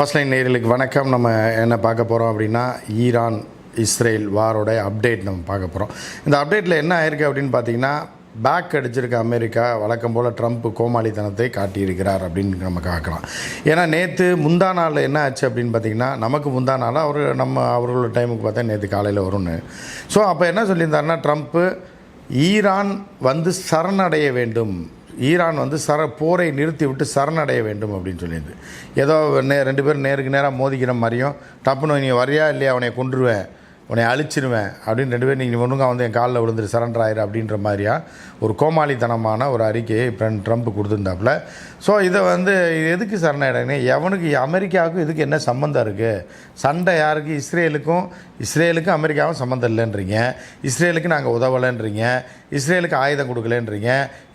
First line நேர்களுக்கு வணக்கம். நம்ம என்ன பார்க்க போகிறோம் அப்படின்னா ஈரான் இஸ்ரேல் வாரோட அப்டேட் நம்ம பார்க்க போகிறோம் இந்த அப்டேட்டில் என்ன ஆயிருக்கு அப்படின்னு பார்த்தீங்கன்னா பேக் அடிச்சிருக்க அமெரிக்கா வழக்கம் போல் ட்ரம்ப் கோமாளித்தனத்தை காட்டியிருக்கிறார் அப்படின்னு நம்ம பார்க்கலாம். ஏன்னா நேற்று முந்தா நாள் என்ன ஆச்சு அப்படின்னு பார்த்தீங்கன்னா நமக்கு முந்தா நாள் அவர் நம்ம அவர்களோட டைமுக்கு பார்த்தா நேற்று காலையில் வரும்னு. ஸோ அப்போ என்ன சொல்லியிருந்தாருன்னா ட்ரம்ப்பு ஈரான் வந்து சரணடைய வேண்டும். ஈரான் வந்து சர போரை நிறுத்திவிட்டு சரணடைய வேண்டும் அப்படின்னு சொல்லியிருந்து ஏதோ நே ரெண்டு பேரும் நேருக்கு நேராக மோதிக்கிற மாதிரியும் டப்புன்னு நீ வரியா இல்லையா அவனை கொன்றுவேன் உன்னை அழிச்சிருவேன் அப்படின்னு ரெண்டு பேரும் நீங்கள் ஒன்றுங்க வந்து என் காலில் விழுந்துரு சரண்டர் ஆயிரு அப்படின்ற மாதிரியா? ஒரு கோமாளித்தனமான ஒரு அறிக்கையை இப்போ ட்ரம்ப் கொடுத்துருந்தாப்புல. ஸோ இதை வந்து எதுக்கு சரணடைங்க எவனுக்கு அமெரிக்காவுக்கும் இதுக்கு என்ன சம்மந்தம் இருக்குது சண்டை யாருக்கு? இஸ்ரேலுக்கும் இஸ்ரேலுக்கும் அமெரிக்காவும் சம்மந்தம் இல்லைன்றீங்க. இஸ்ரேலுக்கு நாங்கள் உதவலைன்றீங்க. இஸ்ரேலுக்கு ஆயுதம் கொடுக்கலன்றீங்க.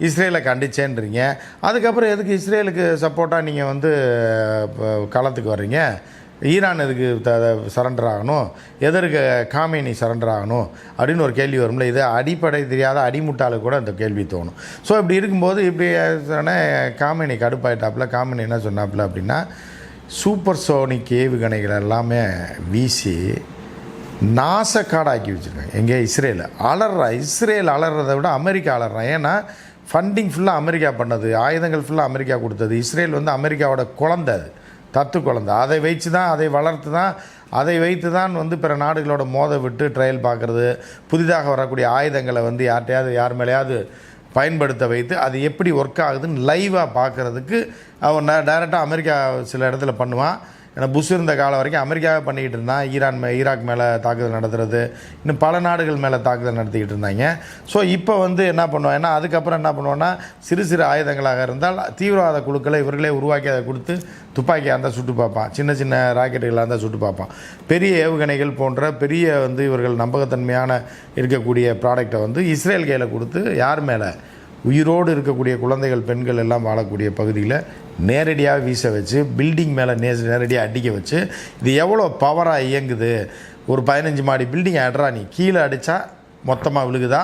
இஸ்ரேலை கண்டிச்சேன்றீங்க. அதுக்கப்புறம் எதுக்கு இஸ்ரேலுக்கு சப்போர்ட்டாக நீங்கள் வந்து களத்துக்கு வர்றீங்க? ஈரான் எதுக்கு த சரண்டர் ஆகணும்? எதற்கு காமினி சரண்டர் ஆகணும்? அப்படின்னு ஒரு கேள்வி வரும்ல. இது அடிப்படை தெரியாத அடிமுட்டாளுக்கு கூட அந்த கேள்வி தோணும். ஸோ இப்படி இருக்கும்போது இப்படி சொன்ன காமேனி கடுப்பாயிட்டாப்புல காமினி என்ன சொன்னாப்புல அப்படின்னா சூப்பர் சோனிக் ஏவுகணைகள் எல்லாமே வீசி நாசக்காடாக்கி வச்சுருக்காங்க. எங்கே? இஸ்ரேல். அலறா இஸ்ரேல் அலறதை விட அமெரிக்கா அலறான் ஏன்னா ஃபண்டிங் ஃபுல்லாக அமெரிக்கா பண்ணது ஆயுதங்கள் ஃபுல்லாக அமெரிக்கா கொடுத்தது. இஸ்ரேல் வந்து அமெரிக்காவோட குழந்தை அது. தத்து குழந்தை அதை வைத்து தான் அதை வளர்த்து தான் அதை வைத்து தான் வந்து பிற நாடுகளோட மோத விட்டு ட்ரையல் பார்க்குறது. புதிதாக வரக்கூடிய ஆயுதங்களை வந்து யார்கிட்டையாவது யார் மேலேயாவது பயன்படுத்த வைத்து அது எப்படி ஒர்க் ஆகுதுன்னு லைவாக பார்க்குறதுக்கு அவன் டைரெக்டாக அமெரிக்கா சில இடத்துல பண்ணுவான். ஏன்னா புஷ் இருந்த காலம் வரைக்கும் அமெரிக்காவே பண்ணிக்கிட்டு இருந்தான். ஈரான் மே ஈராக் மேலே தாக்குதல் நடத்துறது. இன்னும் பல நாடுகள் மேலே தாக்குதல் நடத்திக்கிட்டு இருந்தாங்க. ஸோ இப்போ வந்து என்ன பண்ணுவோம்? ஏன்னா அதுக்கப்புறம் என்ன பண்ணுவோன்னா சிறு சிறு ஆயுதங்களாக இருந்தால் தீவிரவாத குழுக்களை இவர்களே உருவாக்கி அதை கொடுத்து துப்பாக்கியாக இருந்தால் சுட்டு பார்ப்பான். சின்ன சின்ன ராக்கெட்டுகளாக இருந்தால் சுட்டு பார்ப்பான். பெரிய ஏவுகணைகள் போன்ற பெரிய வந்து இவர்கள் நம்பகத்தன்மையான இருக்கக்கூடிய ப்ராடக்டை வந்து இஸ்ரேல் கையில் கொடுத்து யார் மேலே? உயிரோடு இருக்கக்கூடிய குழந்தைகள் பெண்கள் எல்லாம் வாழக்கூடிய பகுதியில் நேரடியாக வீச வச்சு பில்டிங் மேலே நே நேரடியாக அடிக்க வச்சு இது எவ்வளோ பவராக இயங்குது? ஒரு பதினஞ்சு மாடி பில்டிங் அடுறா நீ. கீழே அடித்தா மொத்தமாக விழுகுதா?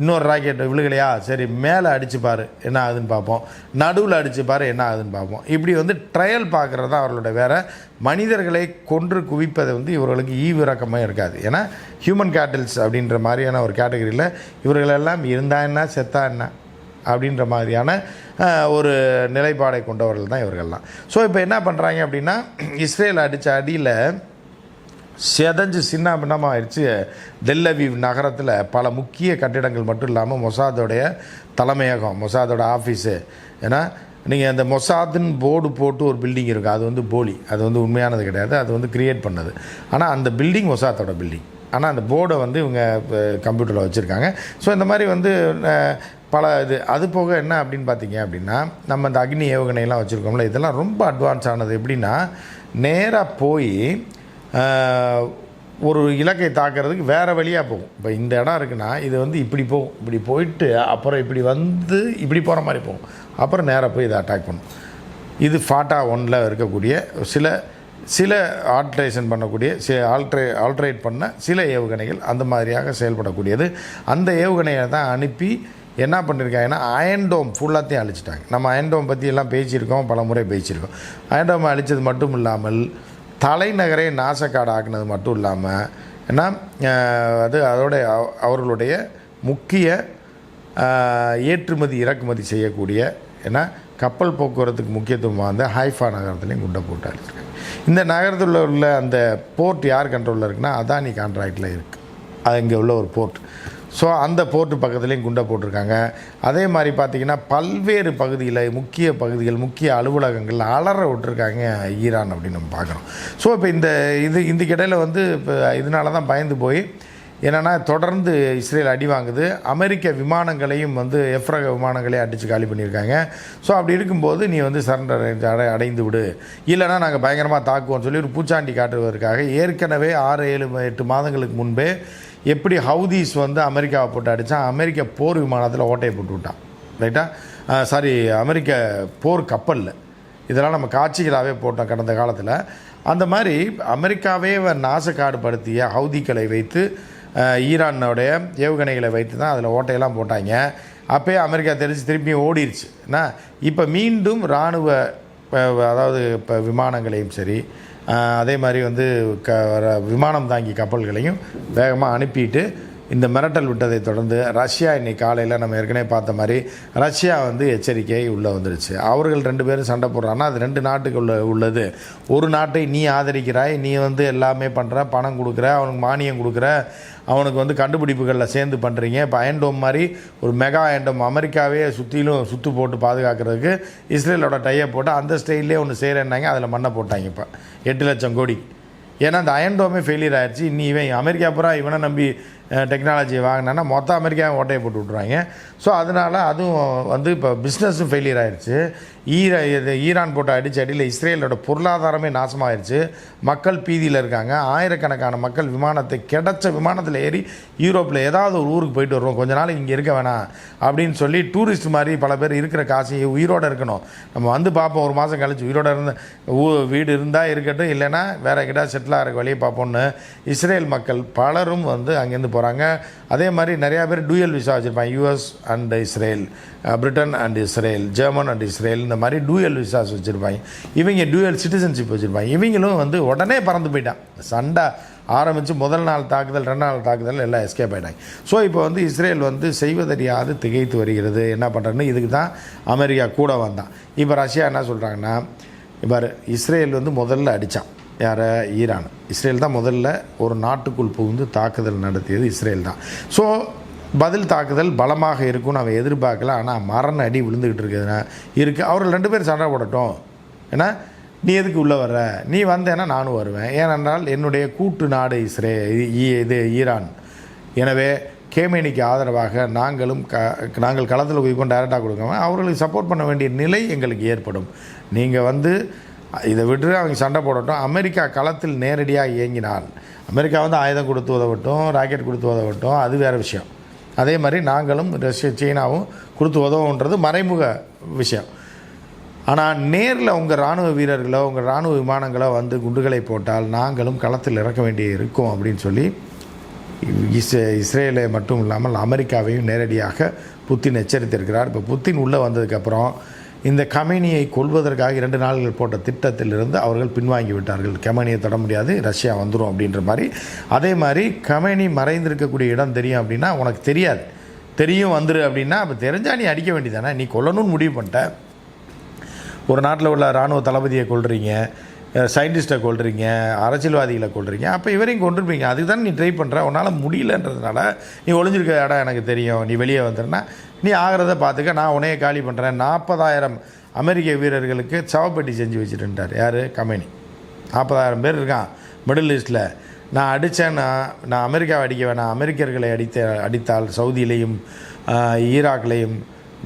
இன்னொரு ராக்கெட் விழுகலையா? சரி மேலே அடிச்சு பாரு என்ன ஆகுதுன்னு பார்ப்போம். நடுவில் அடிச்சு பாரு என்ன ஆகுதுன்னு பார்ப்போம். இப்படி வந்து ட்ரையல் பார்க்குறது தான் அவர்களோட வேறு. மனிதர்களை கொன்று குவிப்பது வந்து இவர்களுக்கு ஈவிரக்கமாக இருக்காது. ஏன்னா ஹியூமன் கேட்டல்ஸ் அப்படின்ற மாதிரியான ஒரு கேட்டகரியில் இவர்களெல்லாம் இருந்தா என்ன செத்தா என்ன? அப்படின்ற மாதிரியான ஒரு நிலைப்பாடை கொண்டவர்கள் தான் இவர்கள்லாம். ஸோ இப்போ என்ன பண்ணுறாங்க அப்படின்னா இஸ்ரேல் அடித்த அடியில் செதஞ்சு சின்ன பின்னமாக ஆயிடுச்சு டெல்லவீவ் நகரத்தில் பல முக்கிய கட்டிடங்கள் மட்டும் இல்லாமல் மொசாதோடைய தலைமையகம் மொசாதோட ஆஃபீஸு ஏன்னா நீங்கள் அந்த மொசாதுன்னு போர்டு போட்டு ஒரு பில்டிங் இருக்குது அது வந்து போலி. அது வந்து உண்மையானது கிடையாது. அது வந்து கிரியேட் பண்ணது. ஆனால் அந்த பில்டிங் மொசாத்தோட பில்டிங். ஆனால் அந்த போர்டை வந்து இவங்க கம்ப்யூட்டரில் வச்சுருக்காங்க. ஸோ இந்த மாதிரி வந்து பல இது அது போக என்ன அப்படின்னு பார்த்தீங்க அப்படின்னா நம்ம இந்த அக்னி ஏவுகணையெல்லாம் வச்சுருக்கோம்ல இதெல்லாம் ரொம்ப அட்வான்ஸ் ஆனது எப்படின்னா நேராக போய் ஒரு இலக்கை தாக்குறதுக்கு வேறு வழியாக போகும். இப்போ இந்த இடம் இருக்குன்னா இது வந்து இப்படி போகும். இப்படி போயிட்டு அப்புறம் இப்படி வந்து இப்படி போகிற மாதிரி போகும். அப்புறம் நேராக போய் இதை அட்டாக் பண்ணும். இது ஃபாட்டா ஒன்னில் இருக்கக்கூடிய சில சில ஆல்ட்ரேஷன் பண்ணக்கூடிய சி ஆல்ட்ரே ஆல்ட்ரேட் பண்ண சில ஏவுகணைகள் அந்த மாதிரியாக செயல்படக்கூடியது. அந்த ஏவுகணையை தான் அனுப்பி என்ன பண்ணியிருக்காங்கன்னா அயன்டோம் ஃபுல்லாத்தையும் அழிச்சிட்டாங்க. நம்ம அயன்டோம் பற்றி எல்லாம் பேசியிருக்கோம் பல முறை பேசியிருக்கோம். அயன்டோம் அழித்தது மட்டும் இல்லாமல் தலைநகரை நாசக்காடு ஆக்குனது மட்டும் இல்லாமல் ஏன்னா அது அதோடைய அவர்களுடைய முக்கிய ஏற்றுமதி இறக்குமதி செய்யக்கூடிய ஏன்னா கப்பல் போக்குவரத்துக்கு முக்கியத்துவம் வாய்ந்த ஹைஃபா நகரத்துலேயும் குண்டை போட்டு அழிச்சிருக்காங்க. இந்த நகரத்தில் உள்ள அந்த போர்ட் யார் கண்ட்ரோலில் இருக்குன்னா அதானி கான்ட்ராக்டில் இருக்குது அது இங்கே உள்ள ஒரு போர்ட். ஸோ அந்த போர்ட்டு பக்கத்துலேயும் குண்டை போட்டிருக்காங்க. அதே மாதிரி பார்த்தீங்கன்னா பல்வேறு பகுதியில் முக்கிய பகுதிகள் முக்கிய அலுவலகங்கள் அலற விட்டுருக்காங்க ஈரான் அப்படின்னு நம்ம பார்க்குறோம். ஸோ இப்போ இந்த இது இதுக்கிடையில் வந்து இப்போ இதனால தான் பயந்து போய் என்னென்னா தொடர்ந்து இஸ்ரேல் அடி வாங்குது. அமெரிக்க விமானங்களையும் வந்து எஃப்ரக விமானங்களையும் அடித்து காலி பண்ணியிருக்காங்க. ஸோ அப்படி இருக்கும்போது நீ வந்து சரண்டர் அடை அடைந்து விடு. இல்லைனா நாங்கள் பயங்கரமாக தாக்குவோம்னு சொல்லி ஒரு பூச்சாண்டி காட்டுவதற்காக ஏற்கனவே ஆறு ஏழு எட்டு மாதங்களுக்கு முன்பே எப்படி ஹவுதீஸ் வந்து அமெரிக்காவை போட்டு அடித்தான் அமெரிக்க போர் விமானத்தில் ஓட்டையை போட்டு விட்டான். ரைட்டா? சாரி அமெரிக்க போர் கப்பலில். இதெல்லாம் நம்ம காட்சிகளாகவே போட்டோம் கடந்த காலத்தில். அந்த மாதிரி அமெரிக்காவே நாசக்காடுபடுத்திய ஹவுதிக்களை வைத்து ஈரானோடைய ஏவுகணைகளை வைத்து தான் அதில் ஓட்டையெல்லாம் போட்டாங்க. அப்போயே அமெரிக்கா தெரிஞ்சு திருப்பியும் ஓடிடுச்சு என்ன? இப்போ மீண்டும் இராணுவ இப்போ அதாவது இப்போ விமானங்களையும் சரி அதே மாதிரி வந்து க விமானம் தாங்கி கப்பல்களையும் வேகமாக அனுப்பிட்டு இந்த மிரட்டல் விட்டதை தொடர்ந்து ரஷ்யா இன்னைக்கு காலையில் நம்ம ஏற்கனவே பார்த்த மாதிரி ரஷ்யா வந்து எச்சரிக்கை உள்ளே வந்துருச்சு. அவர்கள் ரெண்டு பேரும் சண்டை போடுறாங்கன்னா அது ரெண்டு நாட்டுக்கு உள்ள உள்ளது. ஒரு நாட்டை நீ ஆதரிக்கிறாய் நீ வந்து எல்லாமே பண்ணுற பணம் கொடுக்குற அவனுக்கு மானியம் கொடுக்குற அவனுக்கு வந்து கண்டுபிடிப்புகளில் சேர்ந்து பண்ணுறீங்க இப்போ அயன்டோம் மாதிரி ஒரு மெகா அயன்டோம் அமெரிக்காவே சுற்றிலும் சுற்று போட்டு பாதுகாக்கிறதுக்கு இஸ்ரேலோட டையை போட்டு அந்த ஸ்டைல்லே ஒன்று செய்கிறேன்னாங்க அதில் மண்ணை போட்டாங்க இப்போ. எட்டு லட்சம் கோடி. ஏன்னா அந்த அயன்டோமே ஃபெயிலியர் ஆயிடுச்சு இனி இவன் அமெரிக்கா பூரா இவனை நம்பி டெக்னாலஜி வாங்கினான்னா மொத்த அமெரிக்காவை ஓட்டையை போட்டு விட்ருவாங்க ஸோ அதனால் அதுவும் வந்து இப்போ பிஸ்னஸும் ஃபெயிலியர் ஆயிடுச்சு ஈர இது ஈரான் போட்ட அடிச்ச அடியில் இஸ்ரேலோட பொருளாதாரமே நாசமாயிருச்சு. மக்கள் பீதியில் இருக்காங்க. ஆயிரக்கணக்கான மக்கள் விமானத்தை கிடச்ச விமானத்தில் ஏறி யூரோப்பில் ஏதாவது ஒரு ஊருக்கு போயிட்டு வருவோம். கொஞ்ச நாள் இங்கே இருக்க வேணாம் அப்படின்னு சொல்லி டூரிஸ்ட் மாதிரி பல பேர் இருக்கிற காசையை உயிரோடு இருக்கணும். நம்ம வந்து பார்ப்போம். ஒரு மாதம் கழிச்சு உயிரோடு இருந்து வீடு இருந்தால் இருக்கட்டும் இல்லைன்னா வேற கிட்ட செட்டில் ஆகிற வழியை பார்ப்போம்னு இஸ்ரேல் மக்கள் பலரும் வந்து அங்கேருந்து போகிறாங்க அதே மாதிரி நிறையா பேர் டூயல் விசா வச்சுருப்பாங்க. US and Israel Britain and Israel German and Israel இந்த மாதிரி டூயல் விசாஸ் வச்சுருப்பாங்க. இவங்க டூயல் சிட்டிசன்ஷிப் வச்சுருப்பாங்க. இவங்களும் வந்து உடனே பறந்து போயிட்டான். சண்டை ஆரம்பித்து முதல் நாள் தாக்குதல் ரெண்டு நாள் தாக்குதல் எல்லாம் எஸ்கேப் ஆகிட்டாங்க ஸோ இப்போ வந்து இஸ்ரேல் வந்து செய்வதறியாது திகைத்து வருகிறது. என்ன பண்ணுறேன்னு இதுக்கு தான் அமெரிக்கா கூட வந்தான் இப்போ ரஷ்யா என்ன சொல்கிறாங்கன்னா இப்போ இஸ்ரேல் வந்து முதல்ல அடித்தான் யார? ஈரான். இஸ்ரேல் தான் முதல்ல ஒரு நாட்டுக்குள் புகுந்து தாக்குதல் நடத்தியது இஸ்ரேல் தான். ஸோ பதில் தாக்குதல் பலமாக இருக்கும்னு அவன் எதிர்பார்க்கல. ஆனால் மரண அடி விழுந்துக்கிட்டு இருக்குதுன்னா இருக்குது அவர்கள் ரெண்டு பேரும் சண்டை போடட்டும். ஏன்னா நீ எதுக்கு உள்ளே வர்ற? நீ வந்தேன்னா நானும் வருவேன். ஏனென்றால் என்னுடைய கூட்டு நாடு இஸ்ரே ஈ- இது ஈரான். எனவே கேமேனிக்கு ஆதரவாக நாங்களும் க நாங்கள் களத்தில் போய் டேரெக்டாக கொடுக்காம அவர்களுக்கு சப்போர்ட் பண்ண வேண்டிய நிலை எங்களுக்கு ஏற்படும். நீங்கள் வந்து இதை விட்டு அவங்க சண்டை போடட்டும். அமெரிக்கா களத்தில் நேரடியாக இயங்கினால் அமெரிக்கா வந்து ஆயுதம் கொடுத்து உதவட்டும் ராக்கெட் கொடுத்து உதவட்டும் அது வேறு விஷயம். அதே மாதிரி நாங்களும் ரஷ்யா சீனாவும் கொடுத்து உதவுன்றது மறைமுக விஷயம். ஆனால் நேரில் உங்கள் இராணுவ வீரர்களோ உங்கள் இராணுவ விமானங்களோ வந்து குண்டுகளை போட்டால் நாங்களும் களத்தில் இறக்க வேண்டிய இருக்கும் அப்படின்னு சொல்லி இஸ் இஸ்ரேலை மட்டும் இல்லாமல் அமெரிக்காவையும் நேரடியாக புத்தின் எச்சரித்திருக்கிறார். இப்போ புத்தின் உள்ளே வந்ததுக்கப்புறம் இந்த கமெனியை கொள்வதற்காக இரண்டு நாள்கள் போட்ட திட்டத்திலிருந்து அவர்கள் பின்வாங்கி விட்டார்கள் கமெனியை தொட முடியாது ரஷ்யா வந்துடும் அப்படின்ற மாதிரி. அதே மாதிரி கமெனி மறைந்திருக்கக்கூடிய இடம் தெரியும் அப்படின்னா உனக்கு தெரியாது. தெரியும் வந்துரு அப்படின்னா அப்போ தெரிஞ்சா நீ அடிக்க வேண்டியதானே நீ கொல்லணும்னு முடிவு பண்ணிட்ட. ஒரு நாட்டில் உள்ள இராணுவ தளபதியை கொள்றீங்க சயின்டிஸ்ட்டை கொள்றீங்க அரசியல்வாதிகளை கொள்றீங்க அப்போ இவரையும் கொண்டிருப்பீங்க அதுக்கு தானே நீ ட்ரை பண்ணுற உன்னால் முடியலன்றதுனால நீ ஒளிஞ்சிருக்க இடம் எனக்கு தெரியும். நீ வெளியே வந்துடுனா நீ ஆகிறத பார்த்துக்க நான் உன்னைய காலி பண்ணுறேன் நாற்பதாயிரம் அமெரிக்க வீரர்களுக்கு சவப்பெட்டி செஞ்சு வச்சுட்டுன்ட்டார். யார்? கம்பெனி. நாற்பதாயிரம் பேர் இருக்கான். மிடில் ஈஸ்டில் நான் அடித்தேன்னா நான் அமெரிக்காவை அடிக்க வேணாம். அமெரிக்கர்களை அடித்த அடித்தால் சவுதியிலையும் ஈராக்லேயும்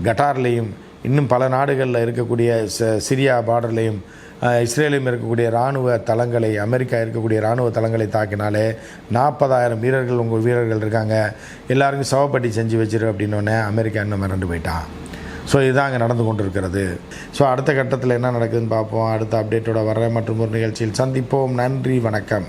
கட்டார்லேயும் இன்னும் பல நாடுகளில் இருக்கக்கூடிய ச- சிரியா பார்டர்லேயும் இஸ்ரேலையும் இருக்கக்கூடிய இராணுவ தளங்களை அமெரிக்கா இருக்கக்கூடிய இராணுவ தளங்களை தாக்கினாலே நாற்பதாயிரம் வீரர்கள் உங்கள் வீரர்கள் இருக்காங்க. எல்லாருக்கும் சவப்பட்டி செஞ்சு வச்சிரு அப்படின்னோடனே அமெரிக்கா இன்னும் மிரண்டு போயிட்டான் ஸோ இதுதான் அங்கே நடந்து கொண்டு இருக்கிறது ஸோ அடுத்த கட்டத்தில் என்ன நடக்குதுன்னு பார்ப்போம். அடுத்த அப்டேட்டோட வர மற்றும் ஒரு நிகழ்ச்சியில் சந்திப்போம். நன்றி வணக்கம்.